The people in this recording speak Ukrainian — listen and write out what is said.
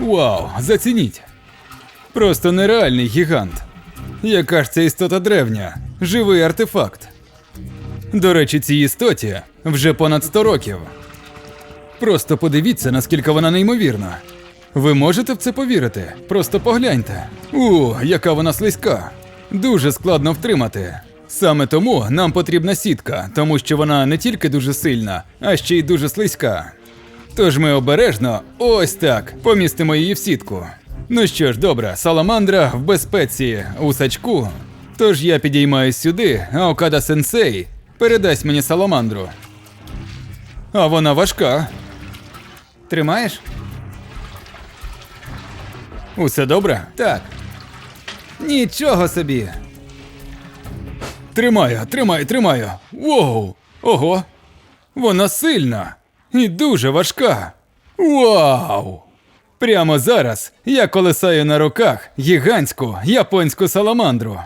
Вау, зацініть. Просто нереальний гігант. Яка ж це істота древня, живий артефакт. До речі, цій істоті вже понад 100 років. Просто подивіться, наскільки вона неймовірна. Ви можете в це повірити? Просто погляньте. У, яка вона слизька. Дуже складно втримати. Саме тому нам потрібна сітка, тому що вона не тільки дуже сильна, а ще й дуже слизька. Тож ми обережно, ось так, помістимо її в сітку. Ну що ж, добре, саламандра в безпеці у сачку. Тож я підіймаюсь сюди, а Окада сенсей передасть мені саламандру. А вона важка. Тримаєш? Усе добре? Так. Нічого собі. Тримаю, тримаю, тримаю. Воу! Ого! Вона сильна і дуже важка. Вау! Прямо зараз я колесаю на руках гігантську японську саламандру.